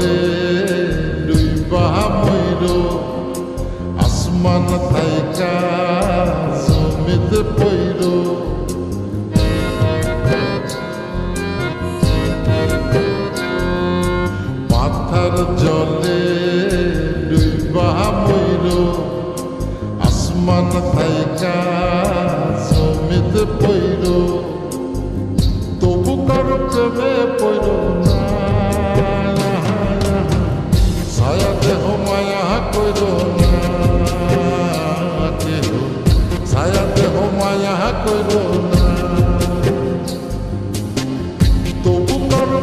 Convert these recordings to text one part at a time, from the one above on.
দে দুই বাহা ময়ূর আসমান থাইকা জমিতে পৈর মাথার জলে দুই বাহা ময়ূর আসমান থাইকা জমিতে পৈর কইর না। তবু কারও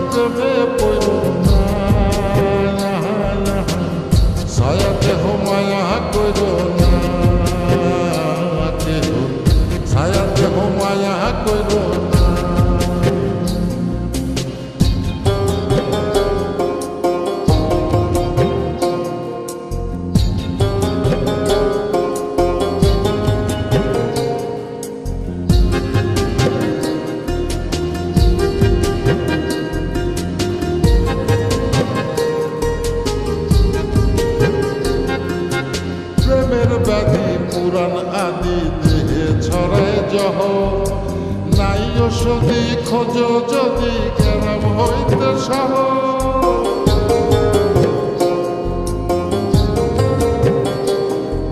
ওষুধি খোঁজ যদি কেরাম হইতে সহ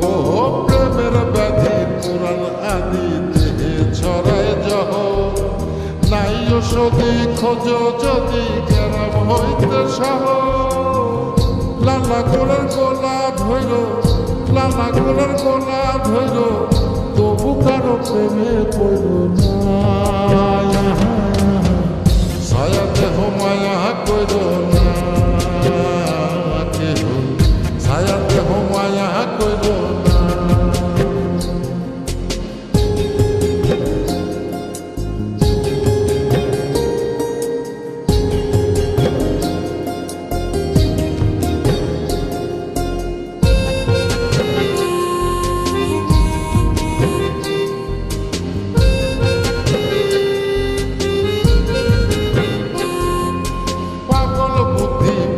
ও প্রেমের ব্যাধি, পুরাণ আদি দেহে ছড়ায় জহ। নাই ওষুধি খোঁজ যদি কেরাম হইতে সহ লালা গোলার গোলা ধৈর লালা গোলার গোলা ধৈর তবু কারও প্রেমে পড়ল ছায়া দেহ মায়া কইর না।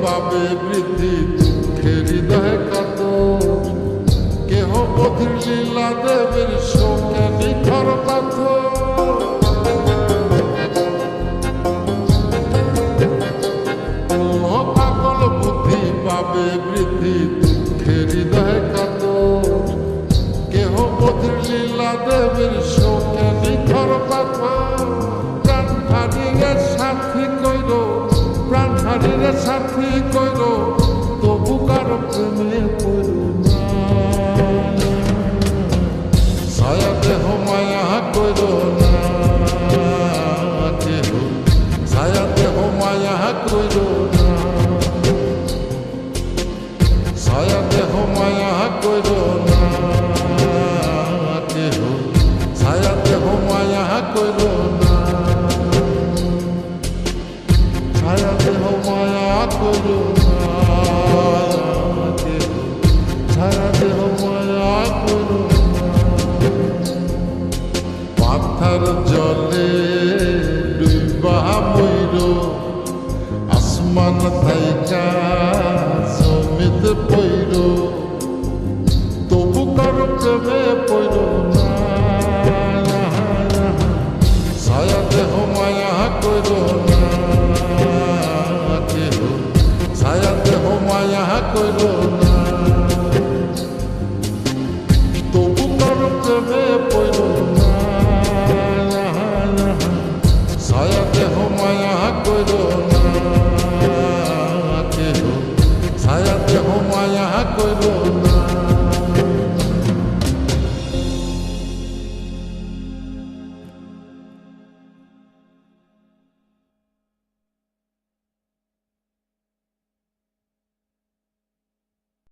পাবে বৃদ্ধি। দুঃখের হৃদয় কত, কেহ বধির লীলা দেবের শোকে ও পাগল বুদ্ধি পাবে বৃদ্ধি দুঃখের হৃদয় কত, কেহ বধির লীলা দেবের শোকে নিখর পাথর প্রাণ হারিয়ে সাথী কইর, প্রাণ হারিয়ে সাথী কইর মায়া কইর না কেহ ছায়া দেহ মায়া কইর না ছায়া দেহ মায়া কইর না কেহ ছায়া দেহ মায়া কইর পাথার জলে ডুইবা মইর আসমান থাইকা জমিতে পইর কইর না কেহ ছায়া দেহ মায়া কইর না তবু কারও প্রেমে পইর